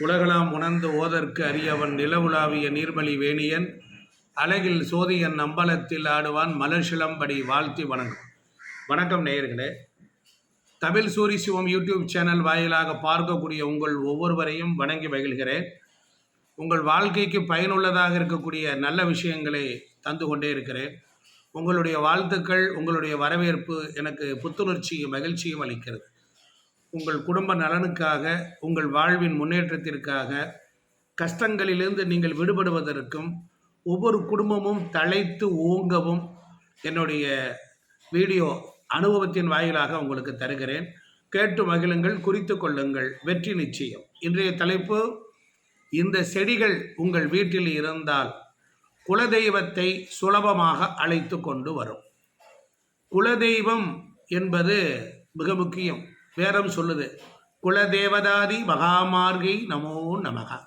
உலகலாம் உணர்ந்து ஓதற்கு அரியவன் நிலவுலாவிய நீர்மலி வேணியன் அழகில் சோதியன் அம்பலத்தில் ஆடுவான் மலர்ஷிலம்படி வாழ்த்தி வணங்கும். வணக்கம் நேயர்களே. தமிழ் சூரி சிவம் யூடியூப் சேனல் வாயிலாக பார்க்கக்கூடிய உங்கள் ஒவ்வொருவரையும் வணங்கி மகிழ்கிறேன். உங்கள் வாழ்க்கைக்கு பயனுள்ளதாக இருக்கக்கூடிய நல்ல விஷயங்களை தந்து கொண்டே இருக்கிறேன். உங்களுடைய வாழ்த்துக்கள் உங்களுடைய வரவேற்பு எனக்கு புத்துணர்ச்சியும் மகிழ்ச்சியும் அளிக்கிறது. உங்கள் குடும்ப நலனுக்காக உங்கள் வாழ்வின் முன்னேற்றத்திற்காக கஷ்டங்களிலிருந்து நீங்கள் விடுபடுவதற்கும் ஒவ்வொரு குடும்பமும் தழைத்து ஓங்கவும் என்னுடைய வீடியோ அனுபவத்தின் வாயிலாக உங்களுக்கு தருகிறேன். கேட்டு மகிழுங்கள் குறித்து கொள்ளுங்கள். வெற்றி நிச்சயம். இன்றைய தலைப்பு இந்த செடிகள் உங்கள் வீட்டில் இருந்தால் குலதெய்வத்தை சுலபமாக அழைத்து கொண்டு வரும். குலதெய்வம் என்பது மிக முக்கியம். வேதம் சொல்லுது. குலதேவதாதி மகாமார்கை நமோ நமக.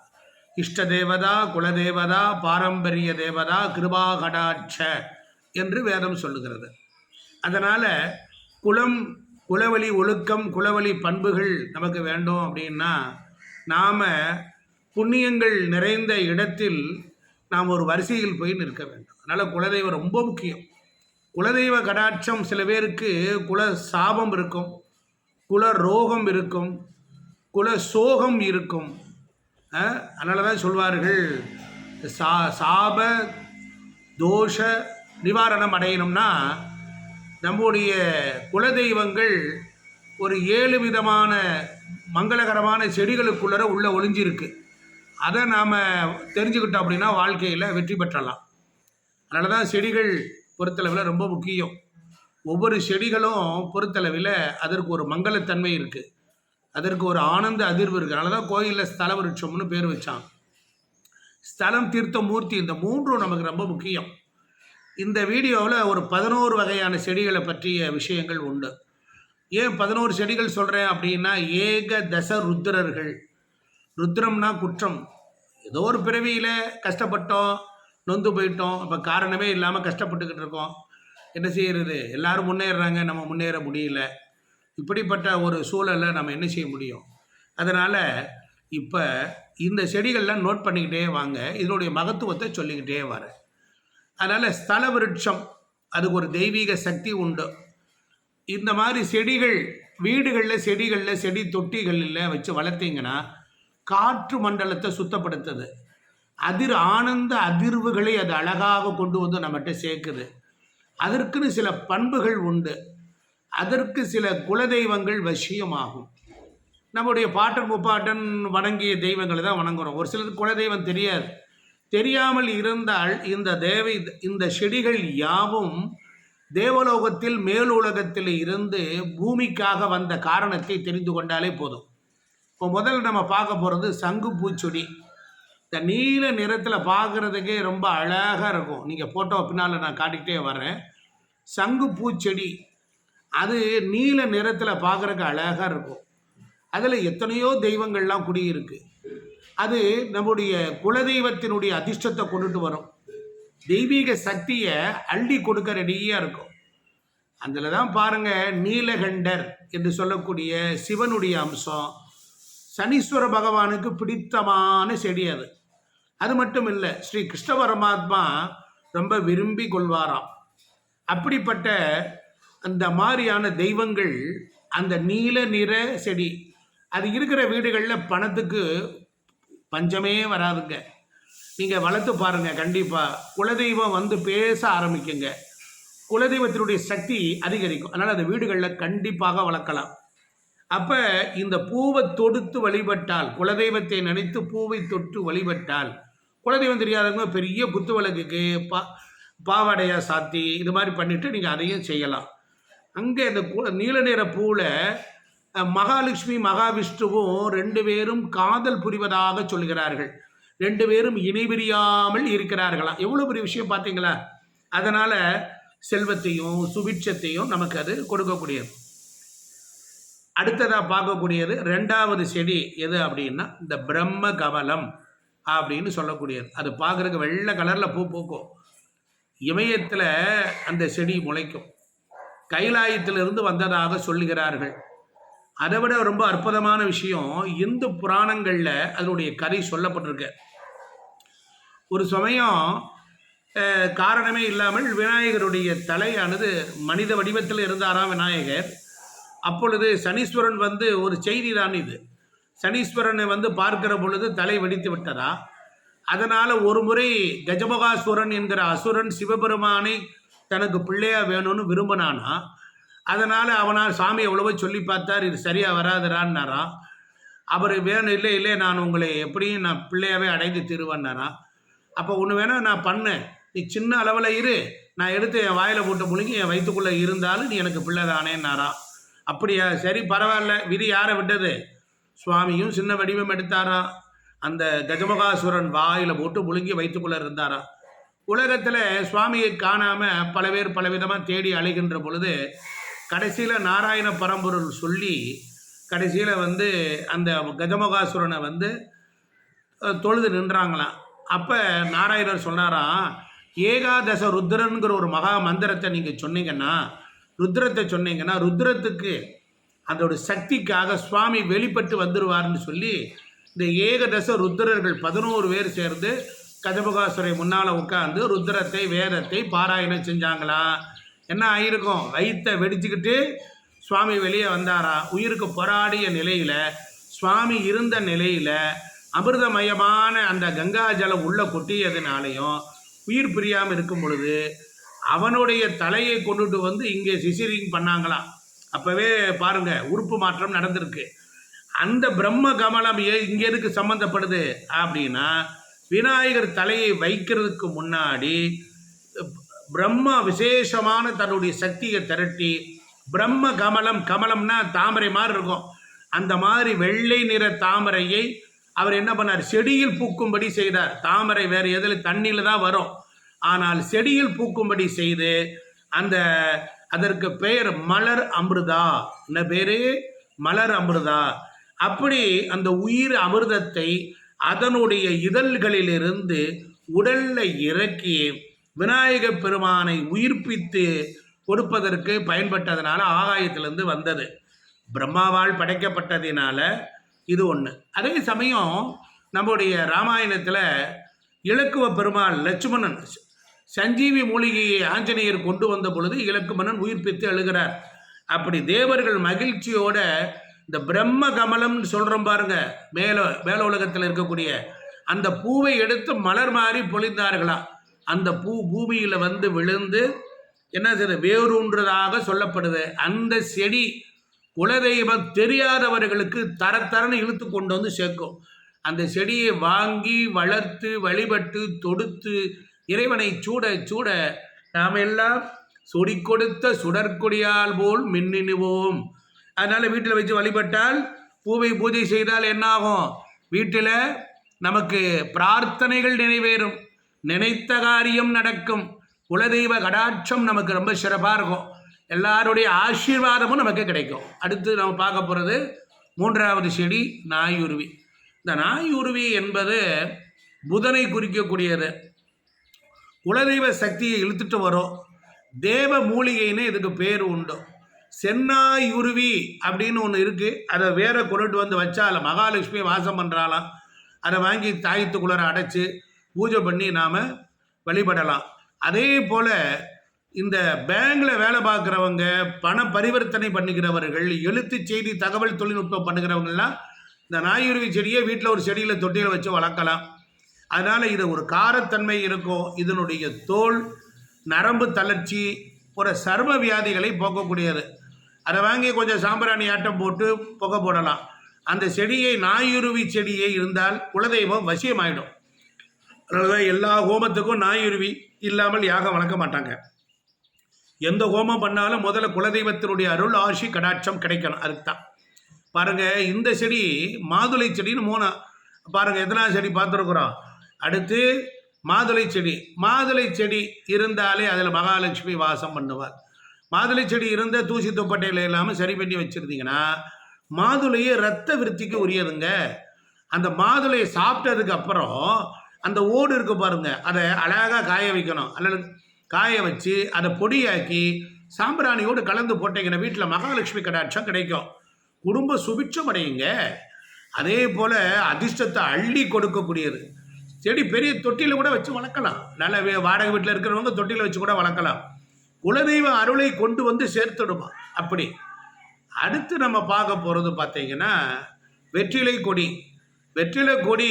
இஷ்ட தேவதா குலதேவதா பாரம்பரிய தேவதா கிருபாகடாட்ச என்று வேதம் சொல்லுகிறது. அதனால் குலம் குலவழி ஒழுக்கம் குலவழி பண்புகள் நமக்கு வேண்டும் அப்படின்னா நாம் புண்ணியங்கள் நிறைந்த இடத்தில் நாம் ஒரு வரிசையில் போய் நிற்க வேண்டும். அதனால் குலதெய்வம் ரொம்ப முக்கியம். குலதெய்வ கடாட்சம் சில பேருக்கு குல சாபம் இருக்கும். குல ரோகம் இருக்கும் குல சோகம் இருக்கும். அதனால தான் சொல்வார்கள் சா சாப தோஷ நிவாரணம் அடையணும்னா நம்முடைய குலதெய்வங்கள் ஒரு ஏழு விதமான மங்களகரமான செடிகளுக்குள்ளர உள்ளே ஒளிஞ்சிருக்கு. அதை நாம் தெரிஞ்சுக்கிட்டோம் அப்படின்னா வாழ்க்கையில் வெற்றி பெற்றலாம். அதனால தான் செடிகள் பொறுத்தளவில் ரொம்ப முக்கியம். ஒவ்வொரு செடிகளும் பொறுத்தளவில் அதற்கு ஒரு மங்களத்தன்மை இருக்குது அதற்கு ஒரு ஆனந்த அதிர்வு இருக்குது அதனால தான் கோயிலில் ஸ்தல விருட்சம்னு பேர் வச்சான் ஸ்தலம் தீர்த்த மூர்த்தி இந்த மூன்றும் நமக்கு ரொம்ப முக்கியம். இந்த வீடியோவில் ஒரு பதினோரு வகையான செடிகளை பற்றிய விஷயங்கள் உண்டு. ஏன் பதினோரு செடிகள் சொல்கிறேன் அப்படின்னா ஏக தச ருத்ரர்கள். ருத்ரம்னா குற்றம். ஏதோ ஒரு பிறவியில் கஷ்டப்பட்டோம் நொந்து போயிட்டோம் இப்போ காரணமே இல்லாமல் கஷ்டப்பட்டுக்கிட்டு இருக்கோம். என்ன செய்கிறது எல்லாரும் முன்னேறுறாங்க. நம்ம முன்னேற முடியல. இப்படிப்பட்ட ஒரு சூழலை நம்ம என்ன செய்ய முடியும்? அதனால் இப்போ இந்த செடிகள்லாம் நோட் பண்ணிக்கிட்டே வாங்க. இதனுடைய மகத்துவத்தை சொல்லிக்கிட்டே வரேன் அதனால் ஸ்தல விருட்சம் அதுக்கு ஒரு தெய்வீக சக்தி உண்டு. இந்த மாதிரி செடிகள் வீடுகளில் செடிகளில் செடி தொட்டிகளில் வச்சு வளர்த்தீங்கன்னா காற்று மண்டலத்தை சுத்தப்படுத்துது. அதிர் ஆனந்த அதிர்வுகளை அது அழகாக கொண்டு வந்து நம்மகிட்ட சேர்க்குது. அதற்குன்னு சில பண்புகள் உண்டு. அதற்கு சில குலதெய்வங்கள் வசியமாகும். நம்முடைய பாட்டன் முப்பாட்டன் வணங்கிய தெய்வங்களை தான் வணங்குறோம். ஒரு சிலருக்கு குலதெய்வம் தெரியாது. தெரியாமல் இருந்தால் இந்த தேவை இந்த செடிகள் யாவும் தேவலோகத்தில் மேலுலகத்தில் இருந்து பூமிக்காக வந்த காரணத்தை தெரிந்து கொண்டாலே போதும். இப்போ முதல்ல நம்ம பார்க்க போகிறது சங்கு பூச்செடி இந்த நீல நிறத்தில் பார்க்குறதுக்கே ரொம்ப அழகாக இருக்கும். நீங்கள் ஃபோட்டோ பின்னால் நான் காட்டிக்கிட்டே வரேன் சங்கு பூச்செடி அது நீல நிறத்தில் பார்க்குறக்கு அழகாக இருக்கும். அதில் எத்தனையோ தெய்வங்கள்லாம் குடியிருக்கு. அது நம்முடைய குலதெய்வத்தினுடைய அதிர்ஷ்டத்தை கொண்டுட்டு வரும். தெய்வீக சக்தியை அள்ளி கொடுக்க ரெடியாக இருக்கும். அதில் தான் பாருங்கள் நீலகண்டர் என்று சொல்லக்கூடிய சிவனுடைய அம்சம். சனீஸ்வர பகவானுக்கு பிடித்தமான செடி அது. அது மட்டும் இல்லை ஸ்ரீ கிருஷ்ண பரமாத்மா ரொம்ப விரும்பி கொள்வாராம். அப்படிப்பட்ட அந்த மாதிரியான தெய்வங்கள் அந்த நீல நிற செடி அது இருக்கிற வீடுகளில் பணத்துக்கு பஞ்சமே வராதுங்க. நீங்கள் வளர்த்து பாருங்கள் கண்டிப்பாக குலதெய்வம் வந்து பேச ஆரம்பிக்குங்க. குலதெய்வத்தினுடைய சக்தி அதிகரிக்கும். அதனால் அந்த வீடுகளில் கண்டிப்பாக வளர்க்கலாம். அப்போ இந்த பூவை தொடுத்து வழிபட்டால் குலதெய்வத்தை நினைத்து பூவை தொட்டு வழிபட்டால் குலதெய்வம் தெரியாதவங்க பெரிய குத்து விளக்குக்கு பா பாவாடையாக சாத்தி இது மாதிரி பண்ணிவிட்டு நீங்கள் அதையும் செய்யலாம். அங்கே இந்த நீல நிற பூவில் மகாலட்சுமி மகாவிஷ்ணுவும் ரெண்டு பேரும் காதல் புரிவதாக சொல்கிறார்கள். ரெண்டு பேரும் இணைபிரியாமல் இருக்கிறார்களாம் எவ்வளோ பெரிய விஷயம் பார்த்தீங்களா? அதனால் செல்வத்தையும் சுபிட்சத்தையும் நமக்கு அது கொடுக்கக்கூடியது. அடுத்ததாக பார்க்கக்கூடியது ரெண்டாவது செடி எது அப்படின்னா இந்த பிரம்ம கமலம் அப்படின்னு சொல்லக்கூடியது. அது பார்க்குறதுக்கு வெள்ளை கலரில் பூ பூக்கும். இமயத்தில் அந்த செடி முளைக்கும். கைலாயத்திலிருந்து வந்ததாக சொல்லுகிறார்கள். அதை விட ரொம்ப அற்புதமான விஷயம் இந்து புராணங்களில் அதனுடைய கதை சொல்லப்பட்டிருக்கு. ஒரு சமயம் காரணமே இல்லாமல் விநாயகருடைய தலையானது மனித வடிவத்தில் இருந்தாராம் விநாயகர். அப்பொழுது சனீஸ்வரன் வந்து ஒரு செய்தி தான் இது. சனீஸ்வரனை வந்து பார்க்கிற பொழுது தலை வெடித்து விட்டதா? அதனால் ஒரு முறை கஜமகாசுரன் என்கிற அசுரன் சிவபெருமானை தனக்கு பிள்ளையா வேணும்னு விரும்பினானா? அதனால் அவனால் சாமி எவ்வளவோ சொல்லி பார்த்தார் இது சரியாக வராதுடான்னாரா? அவர் வேணும் இல்லை இல்லை நான் உங்களை எப்படியும் நான் பிள்ளையாவே அடைந்து தீருவேன்னாராம் அப்போ ஒன்று வேணால் நான் பண்ணேன். நீ சின்ன அளவில் இரு. நான் எடுத்து என் வாயில் போட்டு முழுங்கி என் வயிற்றுக்குள்ளே இருந்தாலும் நீ எனக்கு பிள்ளை தானேன்னாராம் அப்படியா? சரி பரவாயில்ல. விதி யாரை விட்டது? சுவாமியும் சின்ன வடிவம் எடுத்தாராம் அந்த கஜமகாசுரன் வாயில் போட்டு முழுங்கி வைத்துக்குள்ள இருந்தாராம் உலகத்தில் சுவாமியை காணாமல் பல பேர் பல விதமாக தேடி அலைகின்ற பொழுது கடைசியில் நாராயண பரம்பொருள் சொல்லி கடைசியில் வந்து அந்த கஜமகாசுரனை வந்து தொழுது நின்றாங்களாம் அப்போ நாராயணர் சொன்னாராம் ஏகாதச ருத்ரன்கிற ஒரு மகா மந்திரத்தை நீங்கள் சொன்னீங்கன்னா ருத்ரத்தை சொன்னீங்கன்னா ருத்ரத்துக்கு அதோட சக்திக்காக சுவாமி வெளிப்பட்டு வந்துடுவார்னு சொல்லி இந்த ஏகதச ருத்ரர்கள் பதினோரு பேர் சேர்ந்து கஜபகாசுரை முன்னால் உட்காந்து ருத்ரத்தை வேதத்தை பாராயணம் செஞ்சாங்களா? என்ன ஆயிருக்கும்? வயிற்றை வெடிச்சுக்கிட்டு சுவாமி வெளியே வந்தாரா? உயிருக்கு போராடிய நிலையில் சுவாமி இருந்த நிலையில் அமிர்தமயமான அந்த கங்கா ஜலம் உள்ளே கொட்டியதுனாலையும் உயிர் பிரியாமல் இருக்கும் பொழுது அவனுடைய தலையை கொண்டுட்டு வந்து இங்கே சிசிரிங் பண்ணாங்களாம். அப்போவே பாருங்க உறுப்பு மாற்றம் நடந்திருக்கு. அந்த பிரம்ம கமலம் இங்கே எதுக்கு சம்மந்தப்படுது அப்படின்னா விநாயகர் தலையை வைக்கிறதுக்கு முன்னாடி பிரம்ம விசேஷமான தன்னுடைய சக்தியை திரட்டி பிரம்ம கமலம் கமலம்னா தாமரை மாதிரி இருக்கும். அந்த மாதிரி வெள்ளை நிற தாமரையை அவர் என்ன பண்ணார்? செடியில் பூக்கும்படி செய்தார். தாமரை வேறு எதில்? தண்ணியில் தான் வரும். ஆனால் செடியில் பூக்கும்படி செய்து அந்த அதற்கு பெயர் மலர் அமிர்தா. என்ன பேரு? மலர் அமிர்தா. அப்படி அந்த உயிர் அமிர்தத்தை அதனுடைய இதழ்களிலிருந்து உடல்ல இறக்கி விநாயக பெருமானை உயிர்ப்பித்து கொடுப்பதற்கு பயன்பட்டதுனால ஆகாயத்திலிருந்து வந்தது. பிரம்மாவால் படைக்கப்பட்டதினால இது ஒன்று அதே சமயம் நம்முடைய ராமாயணத்தில் இலக்குவ பெருமாள் லட்சுமணன் சஞ்சீவி மூலிகையை ஆஞ்சநேயர் கொண்டு வந்த பொழுது இலக்குமணன் உயிர்ப்பித்து எழுகிறார். அப்படி தேவர்கள் மகிழ்ச்சியோட இந்த பிரம்ம கமலம்னு சொல்கிறோம் பாருங்க மேல மேல உலகத்தில் இருக்கக்கூடிய அந்த பூவை எடுத்து மலர் மாறி பொழிந்தார்களாம் அந்த பூ பூமியில் வந்து விழுந்து என்ன செய்யுது வேரூன்றதாக சொல்லப்படுது. அந்த செடி குலதெய்வம் தெரியாதவர்களுக்கு தர தரன்னு இழுத்து கொண்டு வந்து சேர்க்கும். அந்த செடியை வாங்கி வளர்த்து வழிபட்டு தொடுத்து இறைவனை சூட சூட நாம் எல்லாம் சுடி கொடுத்த சுடற்கொடியால் போல் மின்னினுவோம். அதனால் வீட்டில் வச்சு வழிபட்டால் பூவை பூஜை செய்தால் என்னாகும்? வீட்டில் நமக்கு பிரார்த்தனைகள் நிறைவேறும். நினைத்த காரியம் நடக்கும். குலதெய்வ கடாட்சம் நமக்கு ரொம்ப சிறப்பாக இருக்கும். எல்லாருடைய ஆசீர்வாதமும் நமக்கு கிடைக்கும். அடுத்து நம்ம பார்க்க போகிறது மூன்றாவது செடி நாயுருவி. இந்த நாயுருவி என்பது புதனை குறிக்கக்கூடியது. குலதெய்வ சக்தியை இழுத்துட்டு வரும். தேவ மூலிகைன்னு இதுக்கு பேர் உண்டு. சென்னாயுருவி அப்படின்னு ஒன்று இருக்குது அதை வேற கொண்டுட்டு வந்து வச்சால மகாலட்சுமி வாசம் பண்ணுறாளாம் அதை வாங்கி தாயத்துக்குள்ளார அடைச்சி பூஜை பண்ணி நாம் வழிபடலாம். அதே போல் இந்த பேங்கில் வேலை பார்க்குறவங்க பண பரிவர்த்தனை பண்ணிக்கிறவர்கள் எழுத்து செய்தி தகவல் தொழில்நுட்பம் பண்ணுகிறவங்கலாம் இந்த நாயுருவி செடியை வீட்டில் ஒரு செடியில் தொட்டியில் வச்சு வளர்க்கலாம். அதனால் இது ஒரு காரத்தன்மை இருக்கும். இதனுடைய தோல் நரம்பு தளர்ச்சி போகிற சர்ம வியாதிகளை போக்கக்கூடியது. அதை வாங்கி கொஞ்சம் சாம்பிராணி ஆட்டம் போட்டு புகை போடலாம். அந்த செடியை நாயுருவி செடியே இருந்தால் குலதெய்வம் வசியமாயிடும். அதனால எல்லா ஹோமத்துக்கும் நாயுருவி இல்லாமல் யாகம் வளர்க்க மாட்டாங்க. எந்த ஹோமம் பண்ணாலும் முதல்ல குலதெய்வத்தினுடைய அருள் ஆசி கடாட்சம் கிடைக்கணும். அதுக்கு தான் இந்த செடி மாதுளை செடின்னு மூணு. பாருங்கள் எத்தனாவது செடி பார்த்துருக்குறோம். அடுத்து மாதுளை செடி. மாதுளை செடி இருந்தாலே அதில் மகாலட்சுமி வாசம் பண்ணுவார். மாதுளை செடி இருந்த தூசி துப்பட்டையில் இல்லாமல் சரி பண்ணி வச்சுருந்தீங்கன்னா மாதுளையே ரத்த விருத்திக்கு உரியதுங்க. அந்த மாதுளையை சாப்பிட்டதுக்கு அப்புறம் அந்த ஓடு இருக்கு பாருங்க அதை அழகாக காய வைக்கணும். அல்லது காய வச்சு அதை பொடியாக்கி சாம்பிராணியோடு கலந்து போட்டீங்கன்னா வீட்டில் மகாலட்சுமி கடாட்சம் கிடைக்கும். குடும்ப சுபிட்சம் அடையுங்க. அதே போல் அதிர்ஷ்டத்தை அள்ளி கொடுக்கக்கூடியது. செடி பெரிய தொட்டியில் கூட வச்சு வளர்க்கலாம். நல்ல வாடகை வீட்டில் இருக்கிறவங்க தொட்டியில் வச்சு கூட வளர்க்கலாம். குலதெய்வ அருளை கொண்டு வந்து சேர்த்துடுமா? அப்படி. அடுத்து நம்ம பார்க்க போகிறது பார்த்தீங்கன்னா வெற்றிலை கொடி. வெற்றிலை கொடி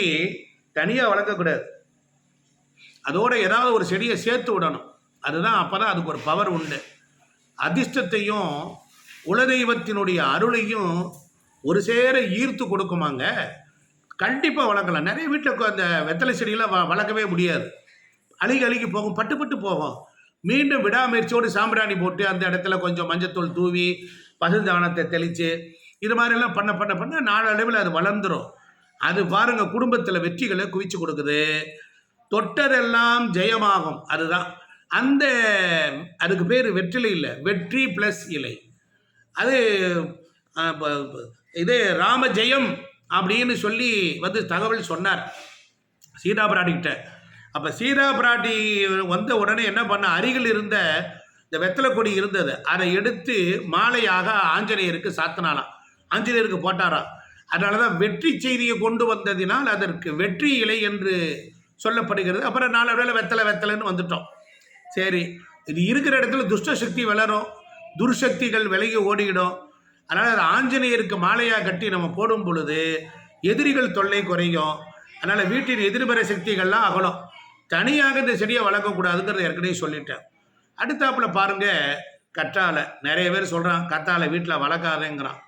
தனியாக வளர்க்கக்கூடாது. அதோட ஏதாவது ஒரு செடியை சேர்த்து விடணும். அதுதான் அப்போ தான் அதுக்கு ஒரு பவர் உண்டு. அதிர்ஷ்டத்தையும் குலதெய்வத்தினுடைய அருளையும் ஒரு சேர ஈர்த்து கொடுக்குமாங்க? கண்டிப்பாக வளர்க்கலாம். நிறைய வீட்டில் அந்த வெத்தலை செடியெல்லாம் வ வளர்க்கவே முடியாது. அழுகி அழுகி போகும் பட்டு பட்டு போகும். மீண்டும் விடாமுயற்சியோடு சாம்பிராணி போட்டு அந்த இடத்துல கொஞ்சம் மஞ்சத்தூள் தூவி பசுந்தானத்தை தெளித்து இது மாதிரிலாம் பண்ண பண்ண பண்ண நாளடைவில் அது வளர்ந்துரும். அது பாருங்கள் குடும்பத்தில் வெற்றிகளை குவிச்சு கொடுக்குது. தொட்டதெல்லாம் ஜெயமாகும். அதுதான். அந்த அதுக்கு பேர் வெற்றிலை இல்லை. வெற்றி ப்ளஸ் இலை. அது இது ராம ஜெயம் அப்படின்னு சொல்லி வந்து தகவல் சொன்னார். சீதா பிராட்டிக்கிட்ட அப்போ சீதா பிராட்டி வந்த உடனே என்ன பண்ண அருகில் இருந்த இந்த வெத்தலை கொடி இருந்தது. அதை எடுத்து மாலையாக ஆஞ்சநேயருக்கு சாத்தினாலாம் ஆஞ்சநேயருக்கு போட்டாராம். அதனால தான் வெற்றி செய்தியை கொண்டு வந்ததினால் அதற்கு வெற்றி இலை என்று சொல்லப்படுகிறது. அப்புறம் நாளடைவில் வெத்தலை வெத்தலைன்னு வந்துட்டோம். சரி இது இருக்கிற இடத்துல துஷ்ட சக்தி வளரும். துர்சக்திகள் விலகி ஓடிடும். அதனால் அது ஆஞ்சநேயருக்கு மாலையாக கட்டி நம்ம போடும் பொழுது எதிரிகள் தொல்லை குறையும். அதனால் வீட்டின் எதிர்மறை சக்திகள்லாம் அகலும். தனியாக இந்த செடியை வளர்க்கக்கூடாதுங்கிறத ஏற்கனவே சொல்லிட்டேன். அடுத்தாப்புல பாருங்கள் கற்றாழை. நிறைய பேர் சொல்கிறான் கற்றாழை வீட்டில் வளர்க்காதேங்கிறான்.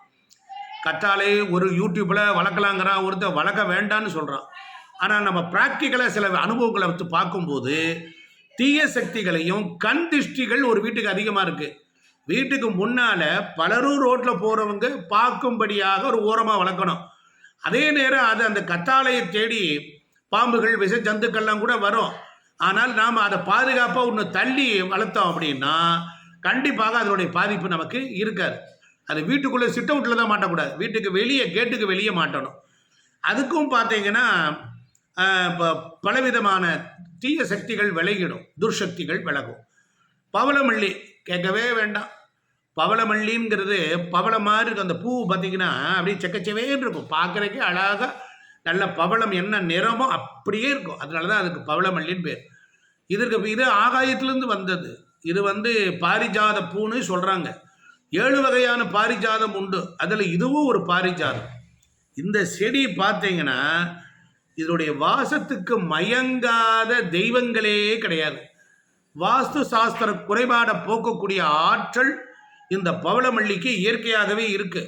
கற்றாழை ஒரு யூடியூப்பில் வளர்க்கலாங்கிறான் ஒருத்தர் வளர்க்க வேண்டான்னு சொல்கிறான் ஆனால் நம்ம ப்ராக்டிக்கலாக சில அனுபவங்களை வச்சு பார்க்கும்போது தீய சக்திகளையும் கண் திஷ்டிகள் ஒரு வீட்டுக்கு அதிகமாக இருக்குது வீட்டுக்கு முன்னால் பலரும் ரோட்டில் போகிறவங்க பார்க்கும்படியாக ஒரு ஓரமாக வளர்க்கணும். அதே நேரம் அது அந்த கத்தாலையை தேடி பாம்புகள் விஷ ஜந்துக்கள்லாம் கூட வரும். ஆனால் நாம் அதை பாதுகாப்பாக ஒன்று தள்ளி வளர்த்தோம் அப்படின்னா கண்டிப்பாக அதனுடைய பாதிப்பு நமக்கு இருக்காது. அது வீட்டுக்குள்ளே சிட் அவுட்டில் தான் மாட்டக்கூடாது. வீட்டுக்கு வெளியே கேட்டுக்கு வெளியே மாட்டணும். அதுக்கும் பார்த்தீங்கன்னா ப- பலவிதமான தீய சக்திகள் விலகிடும். துர்சக்திகள் விலகும். பவளமல்லி கேட்கவே வேண்டாம். பவளமல்லிங்கிறது பவளம் மாதிரி இருக்கும். அந்த பூ பார்த்தீங்கன்னா அப்படியே செக்கச்சவேன்னு இருக்கும். பார்க்குறக்கே அழகாக நல்ல பவளம் என்ன நிறமோ அப்படியே இருக்கும். அதனால தான் அதுக்கு பவளமல்லின்னு பேர். இதற்கு இது ஆகாயத்திலேருந்து வந்தது. இது வந்து பாரிஜாத பூன்னு சொல்கிறாங்க ஏழு வகையான பாரிஜாதம் உண்டு. அதில் இதுவும் ஒரு பாரிஜாதம். இந்த செடி பார்த்தீங்கன்னா இதனுடைய வாசத்துக்கு மயங்காத தெய்வங்களே கிடையாது. வாஸ்து சாஸ்திர குறைபாடை போக்கக்கூடிய ஆற்றல் இந்த பவளமல்லிக்கு இயற்கையாகவே இருக்கு.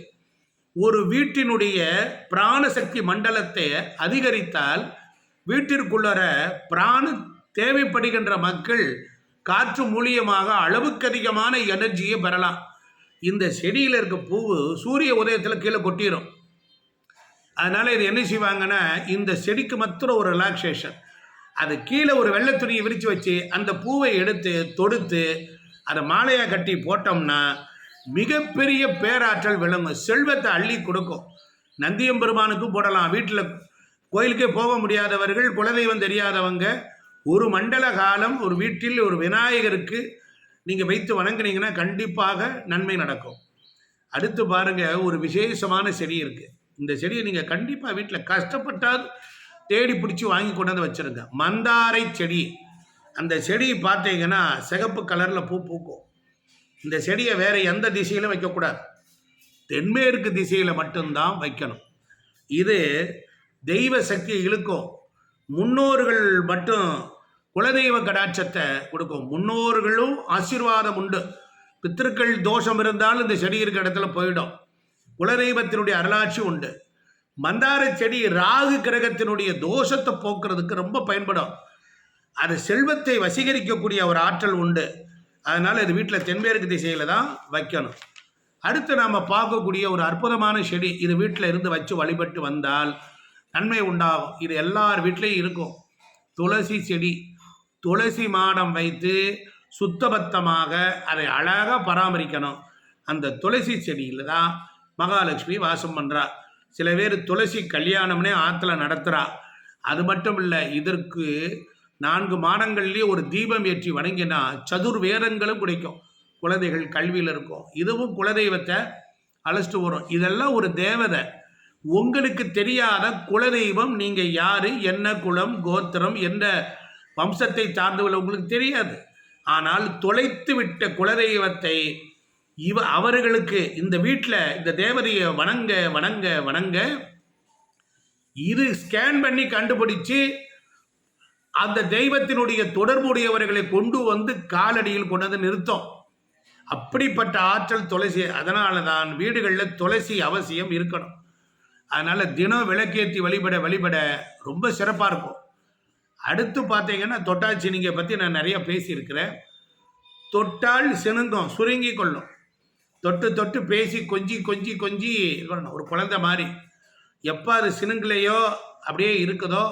ஒரு வீட்டினுடைய பிராணசக்தி மண்டலத்தை அதிகரித்தால் வீட்டிற்குள்ளர பிராண தேவைப்படுகின்ற மக்கள் காற்று மூலியமாக அளவுக்கு அதிகமான எனர்ஜியை பெறலாம். இந்த செடியில் இருக்க பூவு சூரிய உதயத்தில் கீழே கொட்டிடும் அதனால் இது என்ன செய்வாங்கன்னா இந்த செடிக்கு மாத்திரம் ஒரு ரிலாக்ஸேஷன் அது கீழே ஒரு வெள்ளை துணியை விரித்து வச்சு அந்த பூவை எடுத்து தொடுத்து அதை மாலையாக கட்டி போட்டோம்னா மிகப்பெரிய பேராற்றல் விளங்கும். செல்வத்தை அள்ளி கொடுக்கும். நந்தியம்பெருமானுக்கும் போடலாம். வீட்டில் கோயிலுக்கே போக முடியாதவர்கள் குலதெய்வம் தெரியாதவங்க ஒரு மண்டல காலம் ஒரு வீட்டில் ஒரு விநாயகருக்கு நீங்கள் வைத்து வணங்குனீங்கன்னா கண்டிப்பாக நன்மை நடக்கும். அடுத்து பாருங்கள் ஒரு விசேஷமான செடி இருக்குது இந்த செடியை நீங்கள் கண்டிப்பாக வீட்டில் கஷ்டப்பட்டால் தேடி பிடிச்சி வாங்கி கொண்டாந்து வச்சிருங்க. மந்தாரை செடி. அந்த செடி பார்த்தீங்கன்னா சிகப்பு கலரில் பூ பூக்கும். இந்த செடியை வேறு எந்த திசையிலும் வைக்கக்கூடாது. தென்மேற்கு திசையில் மட்டும்தான் வைக்கணும். இது தெய்வ சக்தியை இழுக்கும். முன்னோர்கள் மட்டும் குலதெய்வ கடாட்சத்தை கொடுக்கும். முன்னோர்களும் ஆசீர்வாதம் உண்டு. பித்திருக்கள் தோஷம் இருந்தாலும் இந்த செடி இருக்கிற இடத்துல போயிடும். குலதெய்வத்தினுடைய அருளாட்சி உண்டு. மந்தார செடி ராகு கிரகத்தினுடைய தோஷத்தை போக்குறதுக்கு ரொம்ப பயன்படும். அது செல்வத்தை வசீகரிக்கக்கூடிய ஒரு ஆற்றல் உண்டு. அதனால் இது வீட்டில் தென்மேற்கு திசையில் தான் வைக்கணும். அடுத்து நாம் பார்க்கக்கூடிய ஒரு அற்புதமான செடி இது வீட்டில் இருந்து வச்சு வழிபட்டு வந்தால் நன்மை உண்டாகும். இது எல்லார் வீட்லேயும் இருக்கும். துளசி செடி துளசி மாடம் வைத்து சுத்தபத்தமாக அதை அழகாக பராமரிக்கணும். அந்த துளசி செடியில் தான் மகாலட்சுமி வாசம் பண்ணுறா சில பேர் துளசி கல்யாணம்னே ஆற்றுல நடத்துகிறா அது மட்டும் இல்லை இதற்கு நான்கு மாடங்கள்லேயும் ஒரு தீபம் ஏற்றி வணங்கினா சதுர் வேதங்களும் கிடைக்கும் குழந்தைகள் கல்வியில் இருக்கும். இதுவும் குலதெய்வத்தை அழைச்சிட்டு வரும். இதெல்லாம் ஒரு தேவதை. உங்களுக்கு தெரியாத குலதெய்வம் நீங்கள் யார்? என்ன குலம் கோத்திரம் எந்த வம்சத்தை சார்ந்தவர்கள் உங்களுக்கு தெரியாது. ஆனால் தொலைத்து விட்ட குலதெய்வத்தை இவ அவர்களுக்கு இந்த வீட்டில் இந்த தேவதையை வணங்க வணங்க வணங்க இது ஸ்கேன் பண்ணி கண்டுபிடிச்சு அந்த தெய்வத்தினுடைய தொடர்புடையவர்களை கொண்டு வந்து காலடியில் கொண்டு வந்து நிறுத்தம். அப்படிப்பட்ட ஆற்றல் துளசி அதனால தான் வீடுகளில் துளசி அவசியம் இருக்கணும். அதனால் தினம் விளக்கேற்றி வழிபட வழிபட ரொம்ப சிறப்பாக இருக்கும். அடுத்து பார்த்தீங்கன்னா தொட்டாச்சினிங்கை பற்றி நான் நிறைய பேசியிருக்கிறேன். தொட்டால் சினுங்கும் சுருங்கி கொள்ளும். தொட்டு தொட்டு பேசி கொஞ்சி கொஞ்சி கொஞ்சி ஒரு குழந்தை மாதிரி. எப்போ அது சினுங்கலையோ அப்படியே இருக்குதோ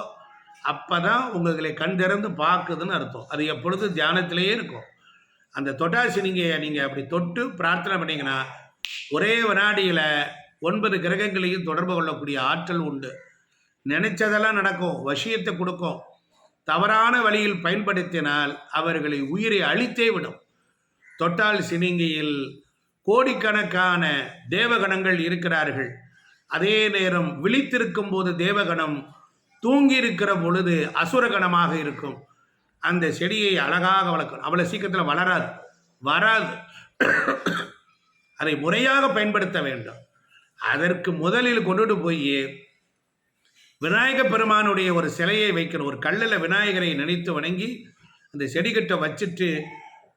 அப்போ தான் உங்களை கண்திறந்து பார்க்குதுன்னு அர்த்தம். அது எப்பொழுது தியானத்திலேயே இருக்கும். அந்த தொட்டாசி நீங்கள் நீங்கள் அப்படி தொட்டு பிரார்த்தனை பண்ணிங்கன்னா ஒரே வினாடியில் ஒன்பது கிரகங்களையும் தொடர்பு கொள்ளக்கூடிய ஆற்றல் உண்டு. நினைச்சதெல்லாம் நடக்கும் வசியத்தை கொடுக்கும். தவறான வழியில் பயன்படுத்தினால் அவர்களை உயிரை அழித்தே விடும். தொட்டால் சினிங்கியில் கோடிக்கணக்கான தேவகணங்கள் இருக்கிறார்கள். அதே நேரம் விழித்திருக்கும் போது தேவகணம் தூங்கி இருக்கிற பொழுது அசுரகணமாக இருக்கும். அந்த செடியை அழகாக வளர்க்கணும். அவ்வளோ சீக்கிரத்தில் வளராது. வராது. அதை முறையாக பயன்படுத்த வேண்டும். அதற்கு முதலில் கொண்டுட்டு போய் விநாயக பெருமானுடைய ஒரு சிலையை வைக்கணும். ஒரு கல்லில் விநாயகரை நினைத்து வணங்கி அந்த செடிகிட்ட வச்சுட்டு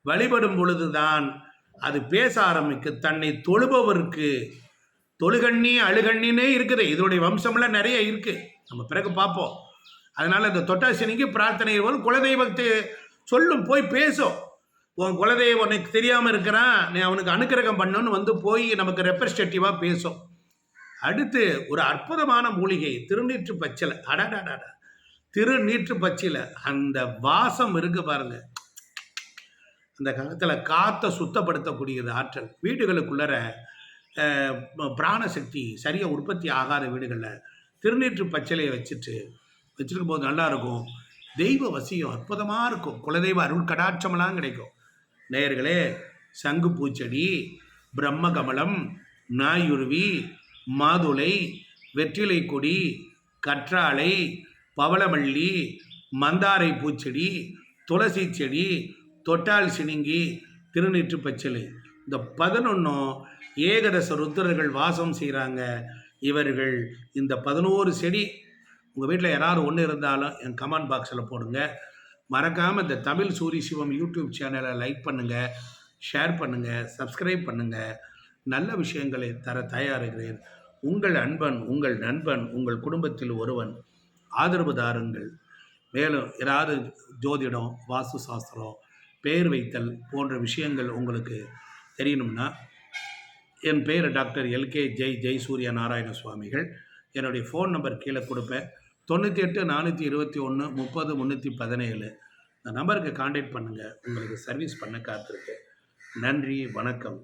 வழிபடும் பொழுதுதான் அது பேச ஆரம்பிக்கு தன்னை தொழுபவருக்கு தொழுகண்ணி அழுகண்ணினே இருக்குது. இதனுடைய வம்சம்லாம் நிறைய இருக்குது நம்ம பிறகு பார்ப்போம். அதனால் இந்த தொட்டாசினிக்கு பிரார்த்தனை வரும் குலதெய்வத்தை சொல்லும் போய் பேசும். உன் குலதெய்வம் உனக்கு தெரியாமல் இருக்கிறான். நீ அவனுக்கு அனுக்கிரகம் பண்ணுன்னு வந்து போய் நமக்கு ரெப்ரஸன்டேட்டிவாக பேசும். அடுத்து ஒரு அற்புதமான மூலிகை திருநீற்று பச்சிலை. அடடாடா திருநீற்று பச்சில. அந்த வாசம் இருக்கு பாருங்க. அந்த காலத்தில் காற்றை சுத்தப்படுத்தக்கூடியது ஆற்றல். வீடுகளுக்குள்ளற பிராணசக்தி சரியாக உற்பத்தி ஆகாத வீடுகளில் திருநீற்று பச்சிலையை வச்சுட்டு வச்சுருக்கும் போது நல்லா இருக்கும் தெய்வ வசியம் அற்புதமாக இருக்கும். குலதெய்வ அருள் கடாட்சமெல்லாம் கிடைக்கும். நேயர்களே சங்கு பூச்செடி பிரம்மகமலம் நாயுருவி மாதுளை வெற்றிலை கொடி கற்றாழை பவளமல்லி மந்தாரை பூச்செடி துளசி செடி தொட்டால் சினிங்கி திருநீற்று பச்சிலை. இந்த பதினொன்றும் ஏகதச ருத்ரர்கள் வாசம் செய்கிறாங்க இவர்கள் இந்த பதினோரு செடி உங்கள் வீட்டில் யாராவது ஒன்று இருந்தாலும் என் கமெண்ட் பாக்ஸில் போடுங்க. மறக்காமல் இந்த தமிழ் சூரி சிவம் யூடியூப் சேனலை லைக் பண்ணுங்கள் ஷேர் பண்ணுங்கள் சப்ஸ்கிரைப் பண்ணுங்கள் நல்ல விஷயங்களை தர தயாரிக்கிறேன் உங்கள் அன்பன் உங்கள் நண்பன் உங்கள் குடும்பத்தில் ஒருவன். ஆதரவு தாருங்கள். மேலும் ஏதாவது ஜோதிடம் வாஸ்து சாஸ்திரம் பெயர் வைத்தல் போன்ற விஷயங்கள் உங்களுக்கு தெரியணும்னா என் பெயர் டாக்டர் எல்கே ஜெய் ஜெய் சூரிய நாராயண சுவாமிகள் என்னுடைய ஃபோன் நம்பர் கீழே கொடுப்பேன். தொண்ணூற்றி எட்டு நானூற்றி இருபத்தி ஒன்று முப்பது முந்நூற்றி பதினேழு. இந்த நம்பருக்கு காண்டாக்ட் பண்ணுங்கள் உங்களுக்கு சர்வீஸ் பண்ண காத்திருக்கேன். நன்றி வணக்கம்.